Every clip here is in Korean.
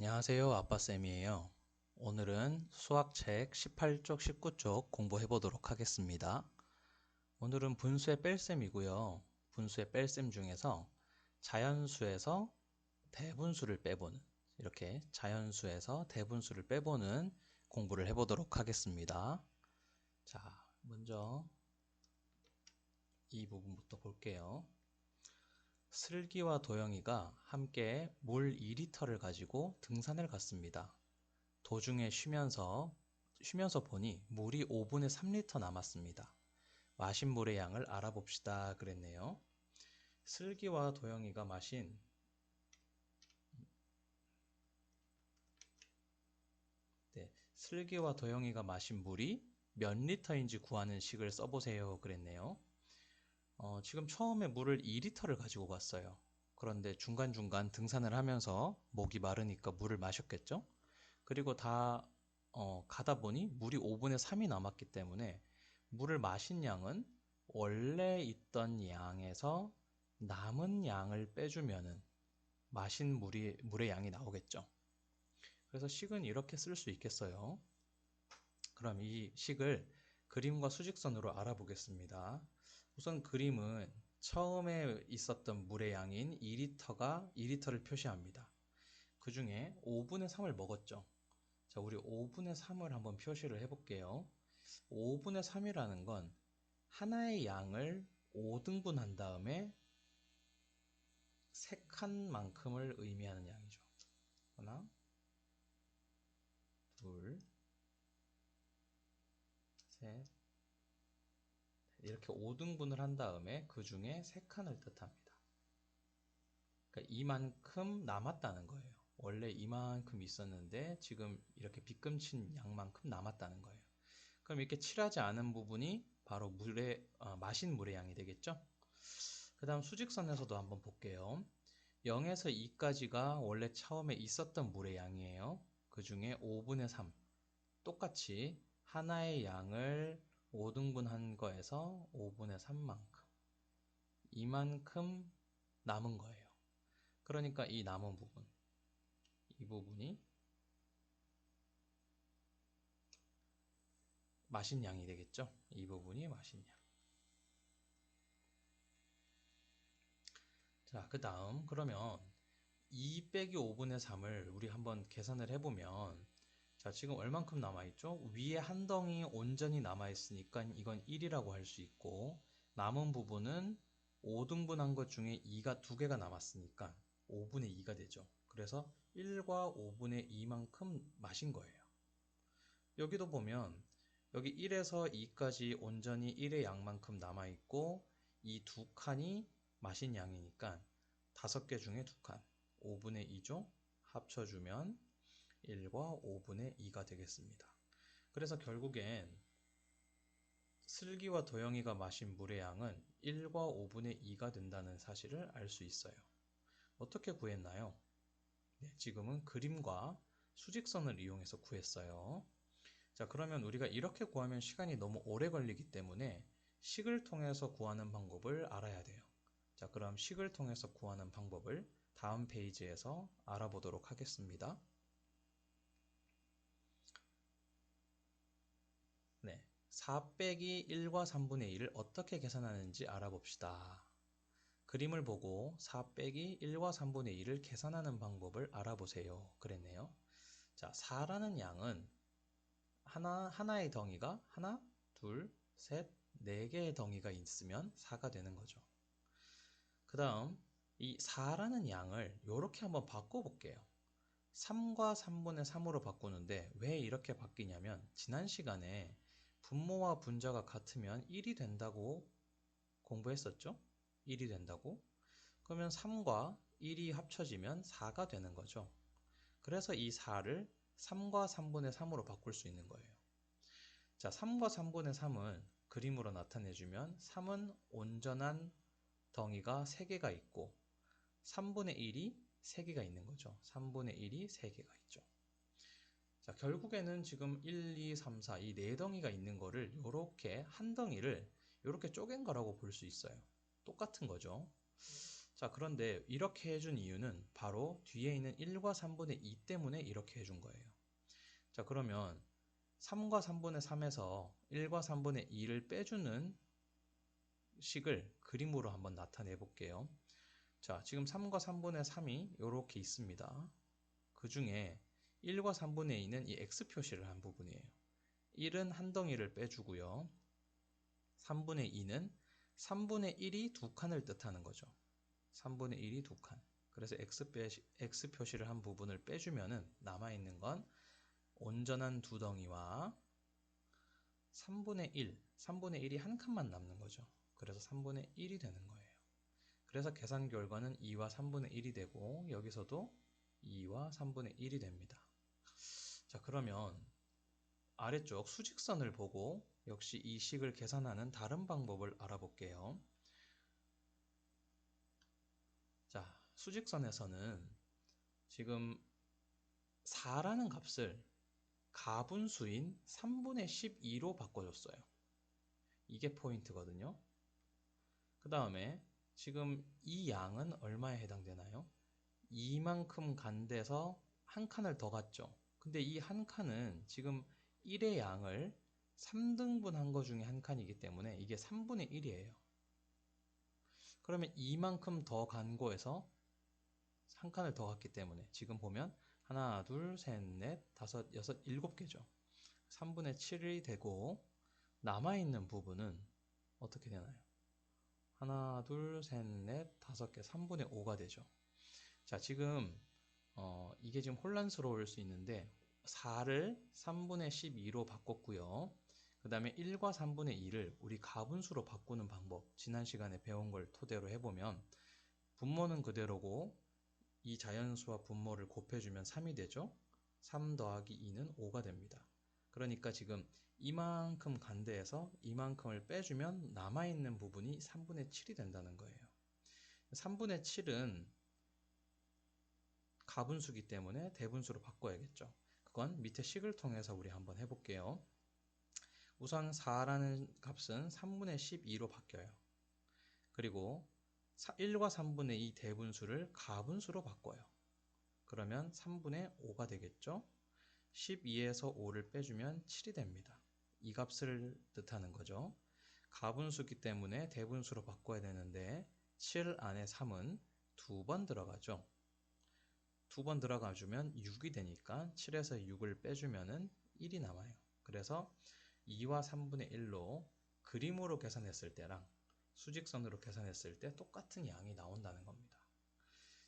안녕하세요. 아빠쌤이에요. 오늘은 수학책 18쪽, 19쪽 공부해 보도록 하겠습니다. 오늘은 분수의 뺄셈이고요. 분수의 뺄셈 중에서 자연수에서 대분수를 빼보는 이렇게 자연수에서 대분수를 빼보는 공부를 해 보도록 하겠습니다. 자, 먼저 이 부분부터 볼게요. 슬기와 도영이가 함께 물 2리터를 가지고 등산을 갔습니다. 도중에 쉬면서 쉬면서 보니 물이 5분의 3리터 남았습니다. 마신 물의 양을 알아봅시다 그랬네요. 슬기와 도영이가 마신 네, 슬기와 도영이가 마신 물이 몇 리터인지 구하는 식을 써보세요 그랬네요. 어, 지금 처음에 물을 2리터를 가지고 갔어요. 그런데 중간중간 등산을 하면서 목이 마르니까 물을 마셨겠죠? 그리고 다 어, 가다 보니 물이 5분의 3이 남았기 때문에 물을 마신 양은 원래 있던 양에서 남은 양을 빼주면은 마신 물이, 물의 양이 나오겠죠. 그래서 식은 이렇게 쓸 수 있겠어요. 그럼 이 식을 그림과 수직선으로 알아보겠습니다. 우선 그림은 처음에 있었던 물의 양인 2리터가 2리터를 표시합니다. 그 중에 5분의 3을 먹었죠. 자, 우리 5분의 3을 한번 표시를 해볼게요. 5분의 3이라는 건 하나의 양을 5등분 한 다음에 세 칸만큼을 의미하는 양이죠. 하나, 둘, 셋, 이렇게 5등분을 한 다음에 그 중에 3칸을 뜻합니다. 그러니까 이만큼 남았다는 거예요. 원래 이만큼 있었는데 지금 이렇게 빗금친 양만큼 남았다는 거예요. 그럼 이렇게 칠하지 않은 부분이 바로 물의 어, 마신 물의 양이 되겠죠? 그 다음 수직선에서도 한번 볼게요. 0에서 2까지가 원래 처음에 있었던 물의 양이에요. 그 중에 5분의 3 똑같이 하나의 양을 5등분 한 거에서 5분의 3만큼 이만큼 남은 거예요. 그러니까 이 남은 부분 이 부분이 마신 양이 되겠죠. 이 부분이 마신 양. 자, 그 다음 그러면 2 빼기 5분의 3을 우리 한번 계산을 해보면 자, 지금 얼만큼 남아있죠? 위에 한 덩이 온전히 남아있으니까 이건 1이라고 할 수 있고 남은 부분은 5등분 한 것 중에 2가 두 개가 남았으니까 5분의 2가 되죠. 그래서 1과 5분의 2만큼 마신 거예요. 여기도 보면 여기 1에서 2까지 온전히 1의 양만큼 남아있고 이 두 칸이 마신 양이니까 다섯 개 중에 두 칸, 5분의 2죠? 합쳐주면 1과 5분의 2가 되겠습니다. 그래서 결국엔 슬기와 도영이가 마신 물의 양은 1과 5분의 2가 된다는 사실을 알 수 있어요. 어떻게 구했나요? 네, 지금은 그림과 수직선을 이용해서 구했어요. 자, 그러면 우리가 이렇게 구하면 시간이 너무 오래 걸리기 때문에 식을 통해서 구하는 방법을 알아야 돼요. 자, 그럼 식을 통해서 구하는 방법을 다음 페이지에서 알아보도록 하겠습니다. 네, 4 빼기 1과 3분의 1을 어떻게 계산하는지 알아봅시다. 그림을 보고 4 빼기 1과 3분의 1을 계산하는 방법을 알아보세요. 그랬네요. 자, 4라는 양은 하나, 하나의 덩이가 하나, 둘, 셋, 네 개의 덩이가 있으면 4가 되는 거죠. 그 다음 이 4라는 양을 이렇게 한번 바꿔볼게요. 3과 3분의 3으로 바꾸는데 왜 이렇게 바뀌냐면 지난 시간에 분모와 분자가 같으면 1이 된다고 공부했었죠? 1이 된다고? 그러면 3과 1이 합쳐지면 4가 되는 거죠. 그래서 이 4를 3과 3분의 3으로 바꿀 수 있는 거예요. 자, 3과 3분의 3은 그림으로 나타내주면 3은 온전한 덩이가 3개가 있고 3분의 1이 3개가 있는 거죠. 3분의 1이 3개가 있죠. 자, 결국에는 지금 1, 2, 3, 4 이 네 덩이가 있는 거를 이렇게 한 덩이를 이렇게 쪼갠 거라고 볼 수 있어요. 똑같은 거죠. 자, 그런데 이렇게 해준 이유는 바로 뒤에 있는 1과 3분의 2 때문에 이렇게 해준 거예요. 자, 그러면 3과 3분의 3에서 1과 3분의 2를 빼주는 식을 그림으로 한번 나타내 볼게요. 자, 지금 3과 3분의 3이 이렇게 있습니다. 그 중에 1과 3분의 2는 이 x 표시를 한 부분이에요. 1은 한 덩이를 빼주고요. 3분의 2는 3분의 1이 두 칸을 뜻하는 거죠. 3분의 1이 두 칸. 그래서 x, 빼시, x 표시를 한 부분을 빼주면은 남아있는 건 온전한 두 덩이와 3분의 1, 3분의 1이 한 칸만 남는 거죠. 그래서 3분의 1이 되는 거예요. 그래서 계산 결과는 2와 3분의 1이 되고 여기서도 2와 3분의 1이 됩니다. 자 그러면 아래쪽 수직선을 보고 역시 이 식을 계산하는 다른 방법을 알아볼게요. 자 수직선에서는 지금 4라는 값을 가분수인 3분의 12로 바꿔줬어요. 이게 포인트거든요. 그 다음에 지금 이 양은 얼마에 해당되나요? 이만큼 간 데서 한 칸을 더 갔죠. 근데 이 한 칸은 지금 1의 양을 3등분 한 거 중에 한 칸이기 때문에 이게 3분의 1이에요. 그러면 이만큼 더 간 거에서 한 칸을 더 갔기 때문에 지금 보면 하나, 둘, 셋, 넷, 다섯, 여섯, 일곱 개죠. 3분의 7이 되고 남아있는 부분은 어떻게 되나요? 하나, 둘, 셋, 넷, 다섯 개, 3분의 5가 되죠. 자, 지금 어, 이게 지금 혼란스러울 수 있는데 4를 3분의 12로 바꿨고요. 그 다음에 1과 3분의 2를 우리 가분수로 바꾸는 방법 지난 시간에 배운 걸 토대로 해보면 분모는 그대로고 이 자연수와 분모를 곱해주면 3이 되죠. 3 더하기 2는 5가 됩니다. 그러니까 지금 이만큼 간대에서 이만큼을 빼주면 남아있는 부분이 3분의 7이 된다는 거예요. 3분의 7은 가분수기 때문에 대분수로 바꿔야겠죠. 그건 밑에 식을 통해서 우리 한번 해볼게요. 우선 4라는 값은 3분의 12로 바뀌어요. 그리고 1과 3분의 2 대분수를 가분수로 바꿔요. 그러면 3분의 5가 되겠죠? 12에서 5를 빼주면 7이 됩니다. 이 값을 뜻하는 거죠. 가분수기 때문에 대분수로 바꿔야 되는데 7 안에 3은 두 번 들어가죠. 두 번 들어가 주면 6이 되니까 7에서 6을 빼주면 1이 남아요. 그래서 2와 3분의 1로 그림으로 계산했을 때랑 수직선으로 계산했을 때 똑같은 양이 나온다는 겁니다.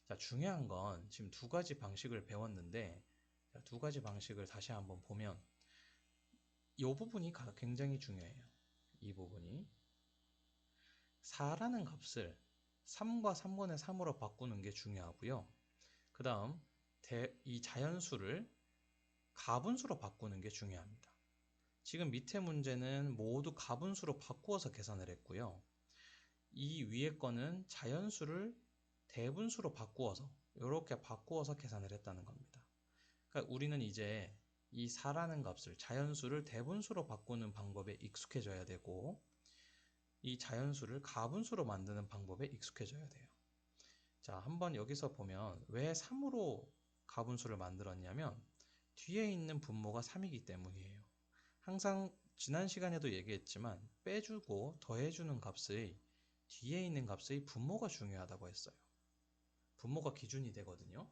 자, 중요한 건 지금 두 가지 방식을 배웠는데 두 가지 방식을 다시 한번 보면 이 부분이 굉장히 중요해요. 이 부분이 4라는 값을 3과 3분의 3으로 바꾸는 게 중요하고요. 그 다음 이 자연수를 가분수로 바꾸는 게 중요합니다. 지금 밑에 문제는 모두 가분수로 바꾸어서 계산을 했고요. 이 위에 거는 자연수를 대분수로 바꾸어서 이렇게 바꾸어서 계산을 했다는 겁니다. 그러니까 우리는 이제 이 4라는 값을 자연수를 대분수로 바꾸는 방법에 익숙해져야 되고 이 자연수를 가분수로 만드는 방법에 익숙해져야 돼요. 자, 한번 여기서 보면 왜 3으로 가분수를 만들었냐면 뒤에 있는 분모가 3이기 때문이에요. 항상 지난 시간에도 얘기했지만 빼주고 더해주는 값의 뒤에 있는 값의 분모가 중요하다고 했어요. 분모가 기준이 되거든요.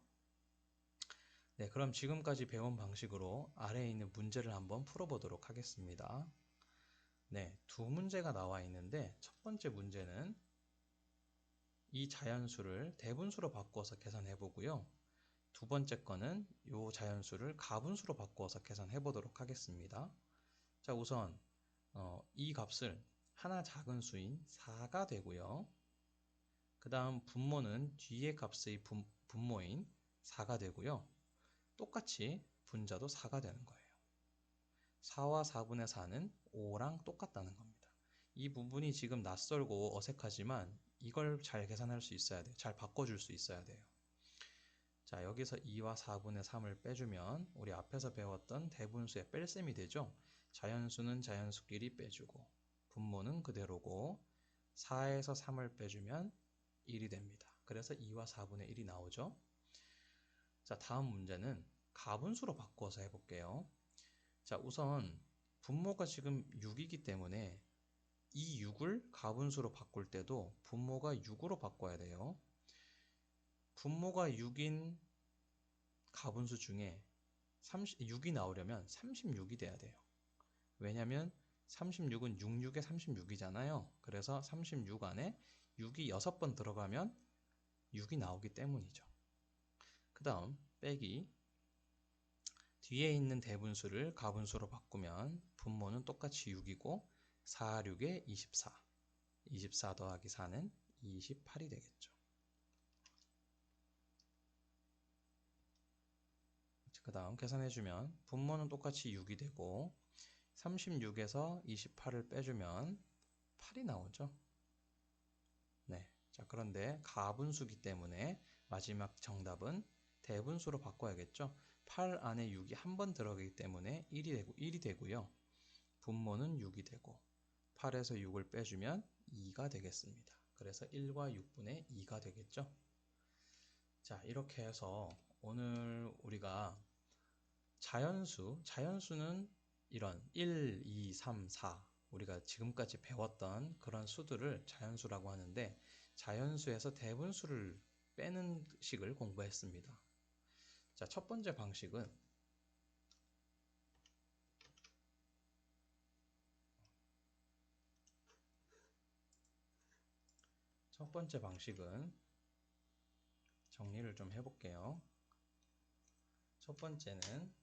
네, 그럼 지금까지 배운 방식으로 아래에 있는 문제를 한번 풀어보도록 하겠습니다. 네, 두 문제가 나와 있는데 첫 번째 문제는 이 자연수를 대분수로 바꾸어서 계산해 보고요. 두 번째 거는 이 자연수를 가분수로 바꾸어서 계산해 보도록 하겠습니다. 자, 우선 어, 이 값을 하나 작은 수인 4가 되고요. 그 다음 분모는 뒤의 값의 분, 분모인 4가 되고요. 똑같이 분자도 4가 되는 거예요. 4와 4분의 4는 5랑 똑같다는 겁니다. 이 부분이 지금 낯설고 어색하지만 이걸 잘 계산할 수 있어야 돼요. 잘 바꿔줄 수 있어야 돼요. 자, 여기서 2와 4분의 3을 빼주면 우리 앞에서 배웠던 대분수의 뺄셈이 되죠. 자연수는 자연수끼리 빼주고 분모는 그대로고 4에서 3을 빼주면 1이 됩니다. 그래서 2와 4분의 1이 나오죠. 자, 다음 문제는 가분수로 바꾸어서 해볼게요. 자, 우선 분모가 지금 6이기 때문에 이 6을 가분수로 바꿀 때도 분모가 6으로 바꿔야 돼요. 분모가 6인 가분수 중에 30, 6이 나오려면 36이 돼야 돼요. 왜냐면 36은 66에 36이잖아요. 그래서 36 안에 6이 6번 들어가면 6이 나오기 때문이죠. 그 다음 빼기 뒤에 있는 대분수를 가분수로 바꾸면 분모는 똑같이 6이고 4, 6에 24 24 더하기 4는 28이 되겠죠. 그 다음 계산해주면 분모는 똑같이 6이 되고 36에서 28을 빼주면 8이 나오죠. 네. 자, 그런데 가분수기 때문에 마지막 정답은 대분수로 바꿔야겠죠. 8 안에 6이 한 번 들어가기 때문에 1이 되고 1이 되고요. 분모는 6이 되고 8에서 6을 빼주면 2가 되겠습니다. 그래서 1과 6분의 2가 되겠죠. 자, 이렇게 해서 오늘 우리가 자연수, 자연수는 이런 1, 2, 3, 4 우리가 지금까지 배웠던 그런 수들을 자연수라고 하는데 자연수에서 대분수를 빼는 식을 공부했습니다. 자, 첫 번째 방식은 첫 번째 방식은 정리를 좀 해볼게요. 첫 번째는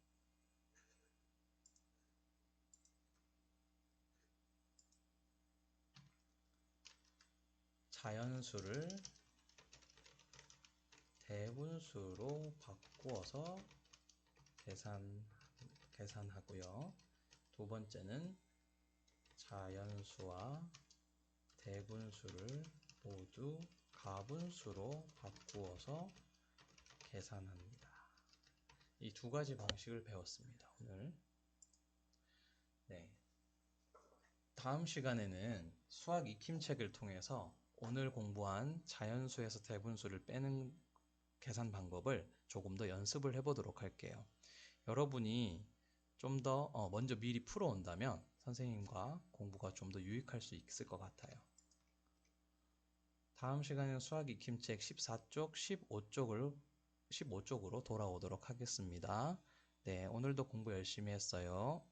자연수를 대분수로 바꾸어서 계산, 계산하고요. 두 번째는 자연수와 대분수를 모두 가분수로 바꾸어서 계산합니다. 이 두 가지 방식을 배웠습니다. 오늘. 네. 다음 시간에는 수학 익힘책을 통해서 오늘 공부한 자연수에서 대분수를 빼는 계산 방법을 조금 더 연습을 해보도록 할게요. 여러분이 좀더 어, 먼저 미리 풀어온다면 선생님과 공부가 좀 더 유익할 수 있을 것 같아요. 다음 시간에는 수학 익힘책 14쪽, 15쪽을 15쪽으로 돌아오도록 하겠습니다. 네, 오늘도 공부 열심히 했어요.